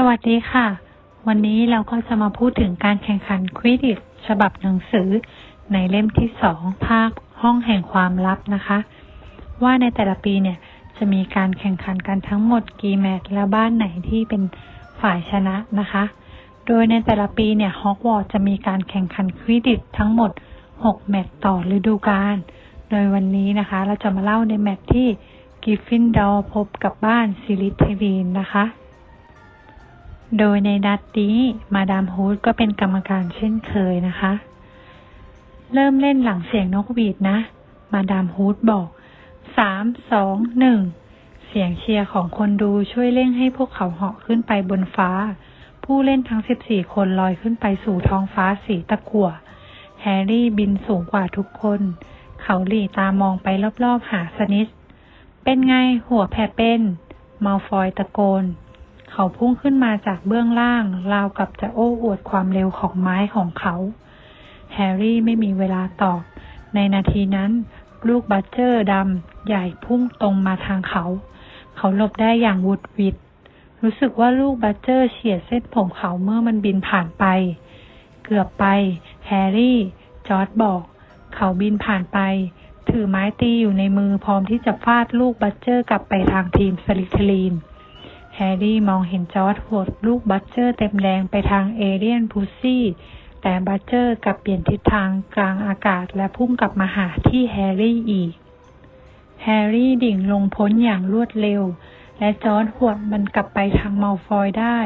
สวัสดีค่ะ วันนี้เราก็จะมาพูดถึงการแข่งขันควิดิชฉบับหนังสือ ในเล่มที่สองภาคห้องแห่งความลับนะคะ ว่าในแต่ละปีเนี่ยจะมีการแข่งขันกันทั้งหมดกี่แมตช์และบ้านไหนที่เป็นฝ่ายชนะนะคะ โดยในแต่ละปีเนี่ยฮอกวอตจะมีการแข่งขันควิดิชทั้งหมด 6 แมตช์ต่อฤดูกาลโดยวันนี้นะคะ เราจะมาเล่าในแมตช์ที่กิฟฟินดอร์พบกับบ้านซิลิเทรีนนะคะ โดยในนัดนี้มาดามฮูดก็เป็นกรรมการเช่นเคยนะคะ เริ่มเล่นหลังเสียงนกหวีดนะ มาดามฮูดบอกสามสองหนึ่งเสียงเชียร์ของคนดูช่วยเร่งให้พวกเขาเหาะขึ้นไปบนฟ้า ผู้เล่นทั้งสิบสี่คนลอยขึ้นไปสู่ท้องฟ้าสีตะกั่ว แฮร์รี่บินสูงกว่าทุกคน เขาหลีตามองไปรอบๆหาสนิทเป็นไงหัวแผ่เป็นมัลฟอยตะโกน เขาพุ่งขึ้นมาจากเบื้องล่าง ราวกับจะโอ้อวดความเร็วของไม้ของเขา แฮร์รี่ไม่มีเวลาตอบ ในนาทีนั้น ลูกบัตเจอร์ดำใหญ่พุ่งตรงมาทางเขา เขาหลบได้อย่างวุดวิดรู้สึกว่าลูกบัตเจอร์เฉียดเส้นผมเขาเมื่อมันบินผ่านไป เกือบไป แฮร์รี่ จอร์ดบอก เขาบินผ่านไป ถือไม้ตีอยู่ในมือพร้อมที่จะฟาดลูกบัตเจอร์กลับไปทางทีมสลิทลีน แฮร์รี่มองเห็นจอร์ดหดลูกบัตเจอร์เต็มแรงไปทางเอเรียนพุซซี่ แต่บัตเจอร์กลับเปลี่ยนทิศทางกลางอากาศและพุ่งกลับมาหาที่แฮร์รี่อีก แฮร์รี่ดิ่งลงพ้นอย่างรวดเร็ว และจอร์ดหวดมันกลับไปทางมัลฟอยได้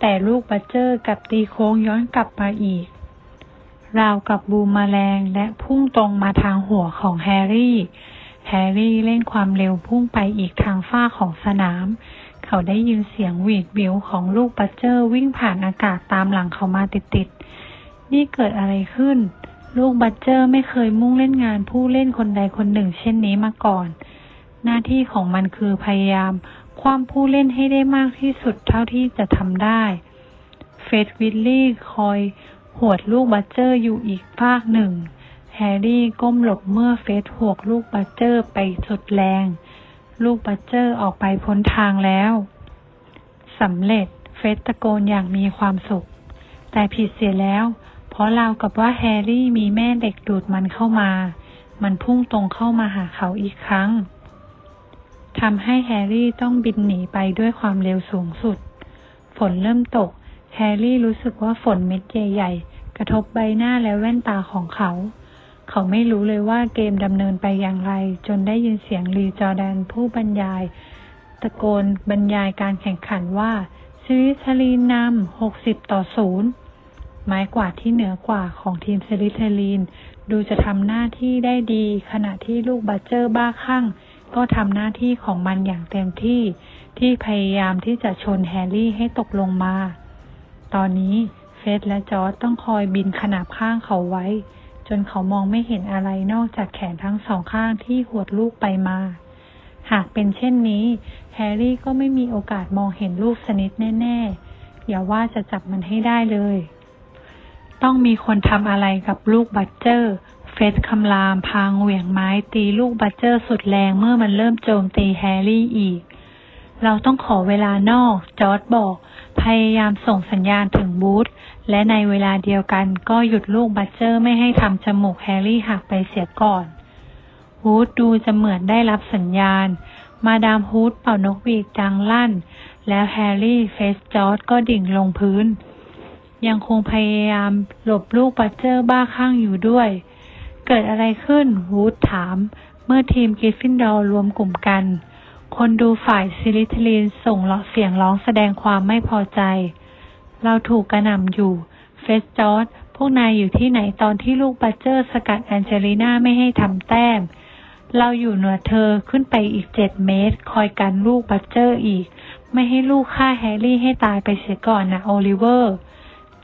แต่ลูกบัตเจอร์กลับตีโค้งย้อนกลับมาอีก ราวกับบูมแมลงและพุ่งตรงมาทางหัวของแฮร์รี่ แฮร์รี่เร่งความเร็วพุ่งไปอีกทางฝ้าของสนาม เขาได้ยินเสียงหวีดวิวของลูกบัตเจอร์วิ่งผ่านอากาศตามหลังเขามาติดๆ นี่เกิดอะไรขึ้น ลูกบัตเจอร์ไม่เคยมุ่งเล่นงานผู้เล่นคนใดคนหนึ่ง เช่นนี้มาก่อน หน้าที่ของมันคือพยายาม ความผู้เล่นให้ได้มากที่สุดเท่าที่จะทำได้ เฟดวิลลี่คอยหวดลูกบัตเจอร์อยู่อีกภาคหนึ่ง แฮร์รี่ก้มหลบเมื่อเฟสหวกลูกบัตเจอร์ไปสุดแรง ลูกบัตเจอร์ออกไปพ้นทางแล้ว สำเร็จเฟสตะโกนอย่างมีความสุข แต่ผิดเสียแล้ว เพราะเรากับว่าแฮร์รี่มีแม่เด็กดูดมันเข้ามา มันพุ่งตรงเข้ามาหาเขาอีกครั้งทำให้แฮร์รี่ต้องบินหนีไปด้วยความเร็วสูงสุด ฝนเริ่มตก แฮร์รี่รู้สึกว่าฝนเม็ดใหญ่ๆ กระทบใบหน้าและแว่นตาของเขา เขาไม่รู้เลยว่าเกมดำเนินไปอย่างไร จนได้ยินเสียงลีจอร์แดนผู้บรรยาย ตะโกนบรรยายการแข่งขันว่าซิลิทลีนนำหกสิบต่อศูนย์ไม้กวาดที่เหนือกว่าของทีมซิลิทลีนดูจะทำหน้าที่ได้ดี ขณะที่ลูกบัตเจอร์บ้าคลั่ง ก็ทำหน้าที่ของมันอย่างเต็มที่ ที่พยายามที่จะชนแฮร์รี่ให้ตกลงมา ตอนนี้เฟสและจอร์จต้องคอยบินขนาบข้างเขาไว้ จนเขามองไม่เห็นอะไรนอกจากแขนทั้งสองข้างที่หวดลูกไปมา หากเป็นเช่นนี้ แฮร์รี่ก็ไม่มีโอกาสมองเห็นลูกสนิทแน่ ๆ อย่าว่าจะจับมันให้ได้เลย ต้องมีคนทำอะไรกับลูกบัตเจอร์ เฟสคำรามพางเหวี่ยงไม้ตีลูกบัตเจอร์สุดแรงเมื่อมันเริ่มโจมตีแฮร์รี่อีก เราต้องขอเวลานอก จอร์ดบอก พยายามส่งสัญญาณถึงบูธและในเวลาเดียวกันก็หยุดลูกบัตเจอร์ไม่ให้ทำจมูกแฮร์รี่หักไปเสียก่อน ฮูดดูจะเหมือนได้รับสัญญาณ มาดามฮูดเป่านกหวีดดังลั่น แล้วแฮร์รี่เฟสจอร์ดก็ดิ่งลงพื้น ยังคงพยายามหลบลูกบัตเจอร์บ้าข้างอยู่ด้วย เกิดอะไรขึ้นฮูดถาม เมื่อทีมกริฟฟินดอร์รวมกลุ่มกัน คนดูฝ่ายซิลิทลีนส่งเสียงร้องแสดงความไม่พอใจ เราถูกกระหน่ำอยู่ เฟสจอร์ดพวกนายอยู่ที่ไหนตอนที่ลูกบัตเจอร์สกัดแอนเจลีนาไม่ให้ทำแต้ม เราอยู่เหนือเธอขึ้นไปอีกเจ็ดเมตร คอยกันลูกบัตเจอร์อีก ไม่ให้ลูกฆ่าแฮร์รี่ให้ตายไปเสียก่อนนะโอลิเวอร์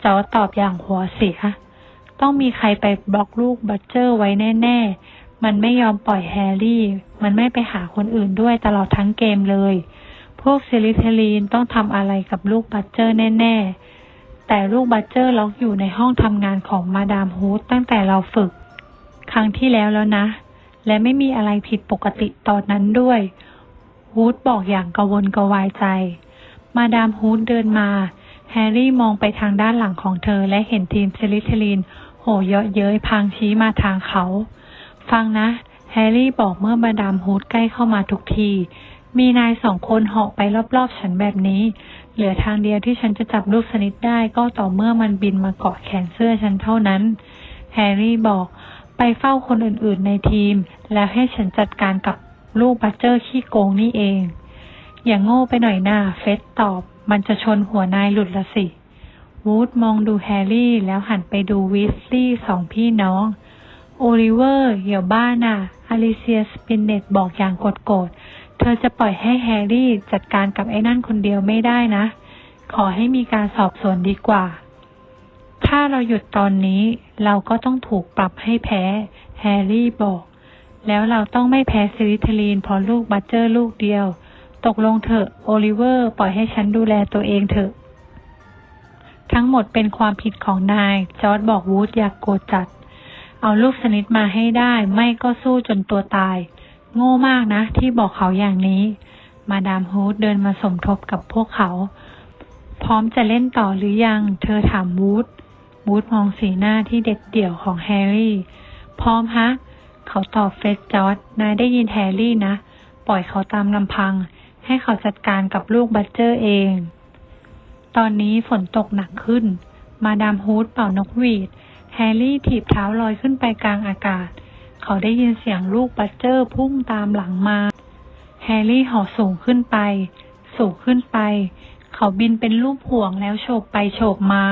จอร์ตอบอย่างหัวเสีย ต้องมีใครไปบล็อกลูกบัตเจอร์ไว้แน่ ๆ มันไม่ยอมปล่อยแฮร์รี่ มันไม่ไปหาคนอื่นด้วยตลอดทั้งเกมเลย พวกซิลิเทลีนต้องทำอะไรกับลูกบัตเจอร์แน่ ๆ แต่ลูกบัตเจอร์ล็อกอยู่ในห้องทำงานของมาดามฮูดตั้งแต่เราฝึก ครั้งที่แล้วแล้วนะ และไม่มีอะไรผิดปกติตอนนั้นด้วย ฮูดบอกอย่างกระวนกวายใจ มาดามฮูดเดินมา แฮร์รี่มองไปทางด้านหลังของเธอและเห็นทีมสลิทลีน โห่เยาะเย้ยพางชี้มาทางเขา ฟังนะ แฮร์รี่บอกเมื่อมาดามฮูดใกล้เข้ามาทุกที มีนายสองคนเหาะไปรอบๆฉันแบบนี้ เหลือทางเดียวที่ฉันจะจับลูกสนิทได้ก็ต่อเมื่อมันบินมาเกาะแขนเสื้อฉันเท่านั้น แฮร์รี่บอก ไปเฝ้าคนอื่นๆในทีม แล้วให้ฉันจัดการกับลูกบัตเจอร์ขี้โกงนี่เอง อย่างโง่ไปหน่อยหน้าเฟสตอบ มันจะชนหัวนายหลุดละสิ วูดมองดูแฮร์รี่แล้วหันไปดูวิสลี่สองพี่น้อง โอลิเวอร์เหี่ยวบ้าน่ะอลิเซียสปินเนตบอกอย่างโกรธเธอจะปล่อยให้แฮร์รี่จัดการกับไอ้นั่นคนเดียวไม่ได้นะ ขอให้มีการสอบสวนดีกว่า ถ้าเราหยุดตอนนี้เราก็ต้องถูกปรับให้แพ้ แฮร์รี่บอก แล้วเราต้องไม่แพ้ซิลิทลีนเพราะลูกบัตเจอร์ลูกเดียว ตกลงเถอะโอลิเวอร์ ปล่อยให้ฉันดูแลตัวเองเถอะ ทั้งหมดเป็นความผิดของนาย จอร์ดบอกวูดอยากโกรธจัด เอาลูกสนิทมาให้ได้ ไม่ก็สู้จนตัวตาย โง่มากนะ ที่บอกเขาอย่างนี้ มาดามฮูดเดินมาสมทบกับพวกเขา พร้อมจะเล่นต่อหรือยัง เธอถามวูด วูดมองสีหน้าที่เด็ดเดี่ยวของแฮร์รี่ พร้อมฮะ เขาตอบเฟรดจอร์ดนายได้ยินแฮร์รี่นะ ปล่อยเขาตามลำพัง ให้เขาจัดการกับลูกบัตเจอร์เอง ตอนนี้ฝนตกหนักขึ้น มาดามฮูดเป่านกหวีด แฮร์รี่ถีบเท้าลอยขึ้นไปกลางอากาศ เขาได้ยินเสียงลูกบัตเจอร์พุ่งตามหลังมา แฮร์รี่ห่อสูงขึ้นไป สูงขึ้นไป เขาบินเป็นรูปห่วงแล้วโฉบไปโฉบมา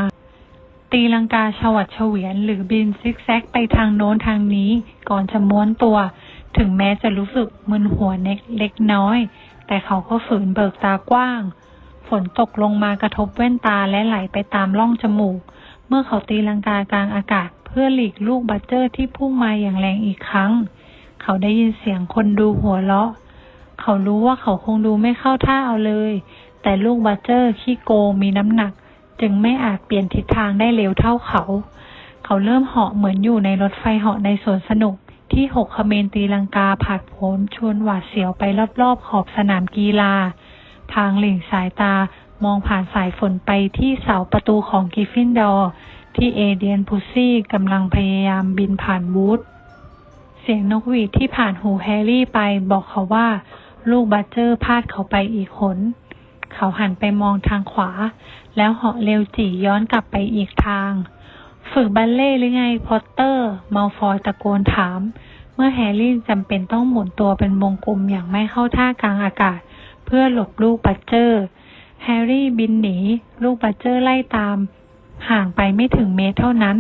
ตีลังกาฉวัดเฉวียนหรือบินซิกแซกไปทางโน้นทางนี้ก่อนจะม้วนตัว ถึงแม้จะรู้สึกมึนหัวเน็กเล็กน้อย แต่เขาก็ฝืนเบิกตากว้าง ฝนตกลงมากระทบแว่นตาและไหลไปตามร่องจมูก เมื่อเขาตีลังกากลางอากาศ เพื่อหลีกลูกบัตเจอร์ที่พุ่งมาอย่างแรงอีกครั้ง เขาได้ยินเสียงคนดูหัวเราะ เขารู้ว่าเขาคงดูไม่เข้าท่าเอาเลย แต่ลูกบัตเจอร์ขี้โกมีน้ำหนัก จึงไม่อาจเปลี่ยนทิศทางได้เร็วเท่าเขา เขาเริ่มเหาะเหมือนอยู่ในรถไฟเหาะในสวนสนุก ที่หกคเมนตีลังกาผาดโผนชวนหวาดเสียวไปรอบๆขอบสนามกีฬา ทางหลิ่งสายตามองผ่านสายฝนไปที่เสาประตูของกิฟฟินดอร์ ที่เอเดียนพุซซี่กำลังพยายามบินผ่านวูดเสียงนกหวีดที่ผ่านหูแฮร์รี่ไปบอกเขาว่า ลูกบัตเจอร์พาดเขาไปอีกหน เขาหันไปมองทางขวา แล้วเหาะเร็วจีย้อนกลับไปอีกทาง ฝึกบัลเล่หรือไงพอตเตอร์มัลฟอยตะโกนถาม เมื่อแฮร์รี่จำเป็นต้องหมุนตัวเป็นวงกลมอย่างไม่เข้าท่ากลางอากาศ เพื่อหลบลูกบัตเจอร์แฮร์รี่บินหนี ลูกบัตเจอร์ไล่ตาม ห่างไปไม่ถึงเมตรเท่านั้น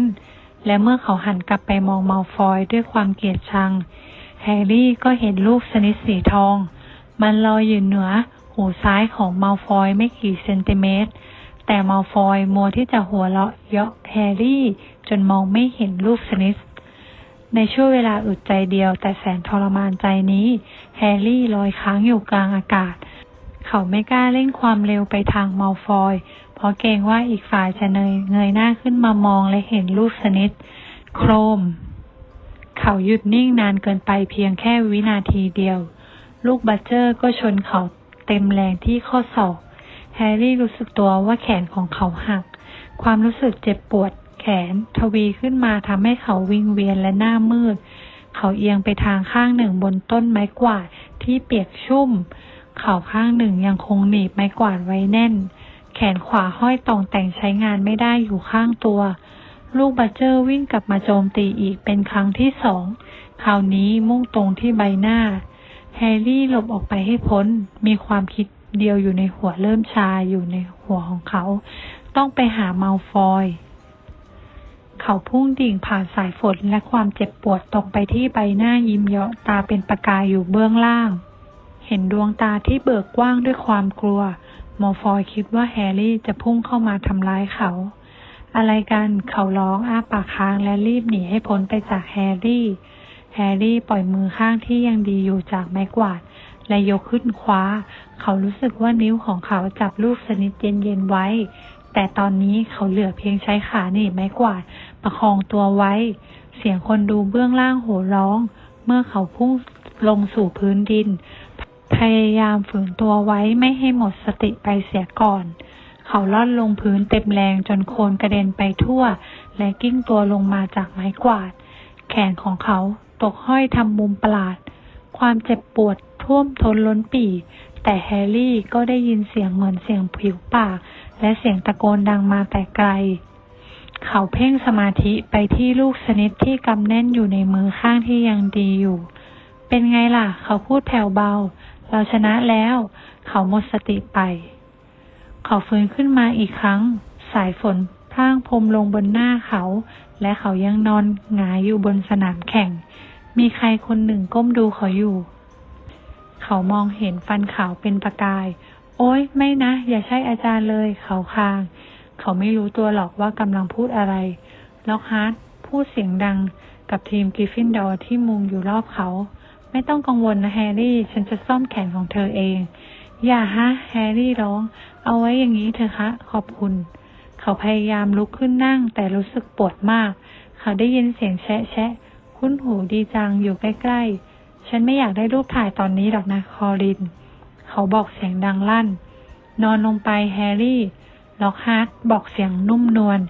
และเมื่อเขาหันกลับไปมองมัลฟอยด้วยความเกลียดชัง แฮร์รี่ก็เห็นลูกสนิทสีทอง มันลอยอยู่เหนือ หูซ้ายของมัลฟอยไม่กี่เซนติเมตร แต่มัลฟอยมัวที่จะหัวเราะเยาะแฮร์รี่ จนมองไม่เห็นลูกสนิทในช่วงเวลาอึดใจเดียวแต่แสนทรมานใจนี้ แฮร์รี่ลอยค้างอยู่กลางอากาศ เขาไม่กล้าเร่งความเร็วไปทางมัลฟอย เพราะเกรงว่าอีกฝ่ายจะเนยเงยหน้าขึ้นมามองและเห็นลูกสนิทโครม เขาหยุดนิ่งนานเกินไปเพียงแค่วินาทีเดียว ลูกบัตเจอร์ก็ชนเขา เต็มแรงที่ข้อศอก แฮร์รี่รู้สึกตัวว่าแขนของเขาหัก ความรู้สึกเจ็บปวด แขน ทวีขึ้นมาทำให้เขาวิงเวียนและหน้ามืด เขาเอียงไปทางข้างหนึ่งบนต้นไม้กวาดที่เปียกชุ่ม เข่าข้างหนึ่งยังคงหนีบไม้กวาดไว้แน่น แขนขวาห้อยตองแต่งใช้งานไม่ได้อยู่ข้างตัว ลูกบัตเจอร์วิ่งกลับมาโจมตีอีกเป็นครั้งที่สอง คราวนี้มุ่งตรงที่ใบหน้า แฮร์รี่หลบออกไปให้พ้น มีความคิดเดียวอยู่ในหัวเริ่มชาอยู่ในหัวของเขา ต้องไปหามัลฟอยเขาพุ่งดิ่งผ่านสายฝนและความเจ็บปวดตรงไปที่ใบหน้ายิ้มเยาะตาเป็นประกายอยู่เบื้องล่าง เห็นดวงตาที่เบิกกว้างด้วยความกลัวมัลฟอยคิดว่าแฮร์รี่จะพุ่งเข้ามาทำร้ายเขา อะไรกันเขาร้องอ้าปากค้างและรีบหนีให้พ้นไปจากแฮร์รี่ แฮร์รี่ปล่อยมือข้างที่ยังดีอยู่จากไม้กวาด และยกขึ้นคว้า เขารู้สึกว่านิ้วของเขาจับลูกสนิทเย็นๆไว้ แต่ตอนนี้เขาเหลือเพียงใช้ขาหนีบไม้กวาด ประคองตัวไว้ เสียงคนดูเบื้องล่างโห่ร้อง เมื่อเขาพุ่งลงสู่พื้นดิน พยายามฝืนตัวไว้ไม่ให้หมดสติไปเสียก่อน เขาล่อนลงพื้นเต็มแรงจนโคลนกระเด็นไปทั่ว และกิ้งตัวลงมาจากไม้กวาด แขนของเขา ตกห้อยทำมุมประหลาด ความเจ็บปวดท่วมท้นล้นปี่ แต่แฮร์รี่ก็ได้ยินเสียงเหมือนเสียงผิวปาก และเสียงตะโกนดังมาแต่ไกล เขาเพ่งสมาธิไปที่ลูกสนิทที่กำแน่นอยู่ในมือข้างที่ยังดีอยู่ เป็นไงล่ะ เขาพูดแผ่วเบา เราชนะแล้ว เขาหมดสติไป เขาฟื้นขึ้นมาอีกครั้ง สายฝนพร่างพรมลงบนหน้าเขา และเขายังนอนหงายอยู่บนสนามแข่ง มีใครคนหนึ่งก้มดูเขาอยู่ เขามองเห็นฟันขาวเป็นประกาย โอ๊ย ไม่นะ อย่าใช่อาจารย์เลย เขาคาง เขาไม่รู้ตัวหรอกว่ากำลังพูดอะไร ล็อกฮาร์ดพูดเสียงดังกับทีมกริฟฟินดอร์ที่มุงอยู่รอบเขา ไม่ต้องกังวลนะแฮร์รี่ ฉันจะซ่อมแขนของเธอเอง อย่าฮะ แฮร์รี่ร้อง เอาไว้อย่างนี้เถอะคะ ขอบคุณ เขาพยายามลุกขึ้นนั่งแต่รู้สึกปวดมาก เขาได้ยินเสียงแชะแชะ คุ้นหูดีจังอยู่ใกล้ๆ ฉันไม่อยากได้รูปถ่ายตอนนี้หรอกนะคอริน เขาบอกเสียงดังลั่น นอนลงไปแฮร์รี่ ล็อกฮาร์ดบอกเสียงนุ่มนวล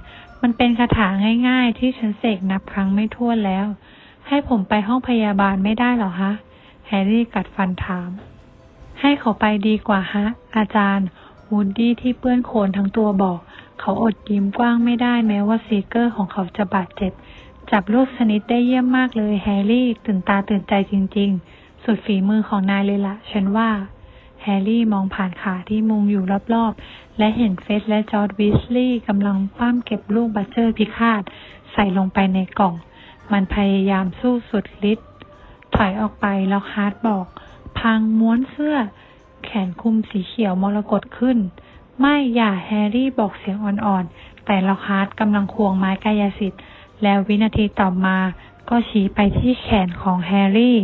มันเป็นคาถาง่ายๆ ที่ฉันเสกนับครั้งไม่ถ้วนแล้ว ให้ผมไปห้องพยาบาลไม่ได้หรอฮะ แฮร์รี่กัดฟันถาม ให้เขาไปดีกว่าฮะ อาจารย์วูดดี้ที่เปื้อนโคลนทั้งตัวบอก เขาอดยิ้มกว้างไม่ได้แม้ว่าซีเกอร์ของเขาจะบาดเจ็บ จับลูกสนิทได้เยี่ยมมากเลยแฮร์รี่ ตื่นตาตื่นใจจริง ๆ สุดฝีมือของนายเลยละฉันว่า แฮร์รี่มองผ่านขาที่มุงอยู่รอบๆ และเห็นเฟสและจอร์ดวิสลีย์กำลังป้ามเก็บลูกบัตเจอร์พิฆาต ใส่ลงไปในกล่อง มันพยายามสู้สุดฤทธิ์ถอยออกไปแล้วฮาร์ดบอก พังม้วนเสื้อ แขนคุมสีเขียวมรกตขึ้น ไม่อย่าแฮร์รี่บอกเสียงอ่อนๆ แต่ล็อกฮาร์ดกำลังควงไม้กายสิทธิ์ แล้ววินาทีต่อมาก็ชี้ไปที่แขนของแฮร์รี่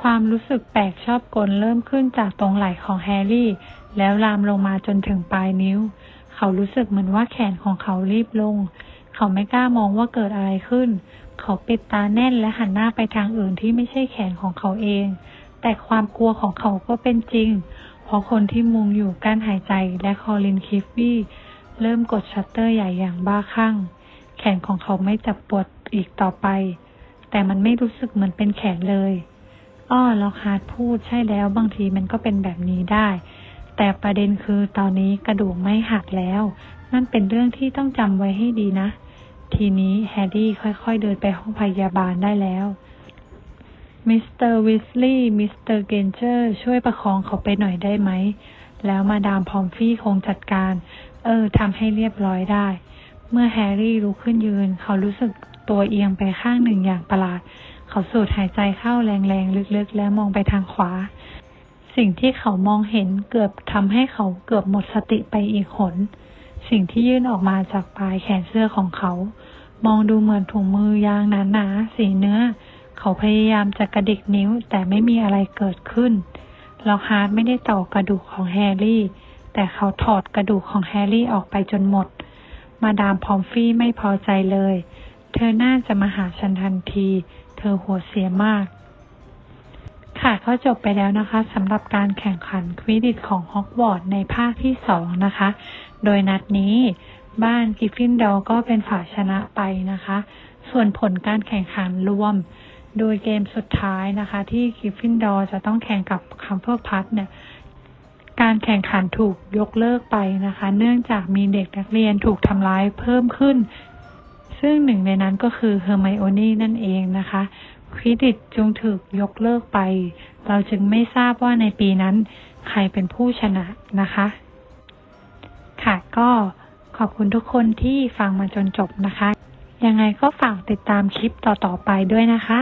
ความรู้สึกแปลกชอบกลเริ่มขึ้นจากตรงไหล่ของแฮร์รี่ แล้วลามลงมาจนถึงปลายนิ้ว เขารู้สึกเหมือนว่าแขนของเขารีบลง เขาไม่กล้ามองว่าเกิดอะไรขึ้น เขาปิดตาแน่นและหันหน้าไปทางอื่นที่ไม่ใช่แขนของเขาเอง แต่ความกลัวของเขาก็เป็นจริง เพราะคนที่มุงอยู่กั้นหายใจและคอลินคิฟฟี่เริ่มกดชัตเตอร์ใหญ่อย่างบ้าคลั่ง แขนของเขาไม่จับปวดอีกต่อไป แต่มันไม่รู้สึกเหมือนเป็นแขนเลย อ้อล็อกฮาร์ดพูดใช่แล้วบางทีมันก็เป็นแบบนี้ได้ แต่ประเด็นคือตอนนี้กระดูกไม่หักแล้ว นั่นเป็นเรื่องที่ต้องจำไว้ให้ดีนะ ทีนี้แฮร์รี่ค่อยๆเดินไปห้องพยาบาลได้แล้วมิสเตอร์วิสลีย์มิสเตอร์เกนเจอร์ช่วยประคองเขาไปหน่อยได้ไหม แล้วมาดามพอมฟี่คงจัดการ เออทำให้เรียบร้อยได้ เมื่อแฮร์รี่ลุกขึ้นยืน เขารู้สึกตัวเอียงไปข้างหนึ่งอย่างประหลาด เขาสูดหายใจเข้าแรงๆ ลึกๆ แล้วมองไปทางขวา สิ่งที่เขามองเห็นเกือบทำให้เขาเกือบหมดสติไปอีกหน สิ่งที่ยื่นออกมาจากปลายแขนเสื้อของเขา มองดูเหมือนถุงมือยางหนาๆสีเนื้อ เขาพยายามจะกระดิกนิ้วแต่ไม่มีอะไรเกิดขึ้นล็อกฮาร์ดไม่ได้ต่อกระดูกของแฮร์รี่ แต่เขาถอดกระดูกของแฮร์รี่ออกไปจนหมด มาดามพอมฟี่ไม่พอใจเลย เธอน่าจะมาหาฉันทันที เธอหัวเสียมาก ค่ะก็จบไปแล้วนะคะสำหรับการแข่งขันควิดิตของฮอกวอตส์ในภาคที่สองนะคะ โดยนัดนี้บ้านกิฟฟินดอร์ก็เป็นฝ่ายชนะไปนะคะ ส่วนผลการแข่งขันรวม โดยเกมสุดท้ายนะคะ ที่กิฟฟินดอร์จะต้องแข่งกับคัมเ e อร์พัทเนี่ย การแข่งขันถูกยกเลิกไปนะคะ เนื่องจากมีเด็กนักเรียนถูกทำร้ายเพิ่มขึ้น ซึ่งหนึ่งในนั้นก็คือเฮอร์ไมโอนี่นั่นเองนะคะควิดิตจึงถูกยกเลิกไป เราจึงไม่ทราบว่าในปีนั้น ใครเป็นผู้ชนะนะคะ ค่ะก็ขอบคุณทุกคนที่ฟังมาจนจบนะคะ ยังไงก็ฝากติดตามคลิปต่อๆไปด้วยนะคะ